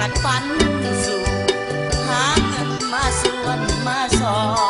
กันฝันสู่หาเงินมาส่วนมาสอน